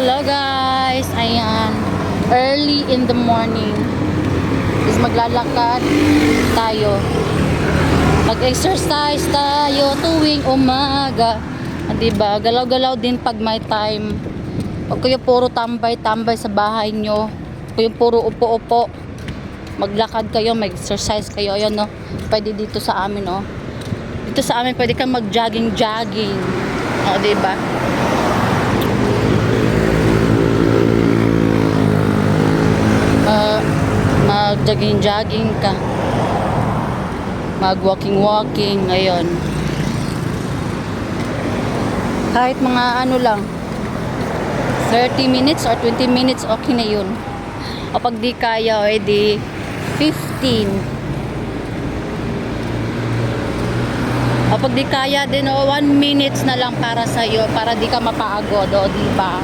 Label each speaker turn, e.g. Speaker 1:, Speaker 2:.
Speaker 1: Hello guys, ayan. Early in the morning. Is maglalakad tayo. Mag-exercise tayo tuwing umaga. Ah, diba? Galaw-galaw din pag may time. Huwag kayo puro tambay-tambay sa bahay nyo. Huwag kayo puro upo-upo. Maglakad kayo, mag-exercise kayo. Ayan no. Pwede dito sa amin no. Dito sa amin pwede kang mag-jogging-jogging. O, diba? Mag-jogging-jogging ka. Mag-walking-walking ngayon. Kahit mga ano lang, 30 minutes or 20 minutes, okay na yun. O pag di kaya, eh di 15. O pag di kaya din, o 1 minutes na lang para sa'yo, para di ka mapagod, o di ba?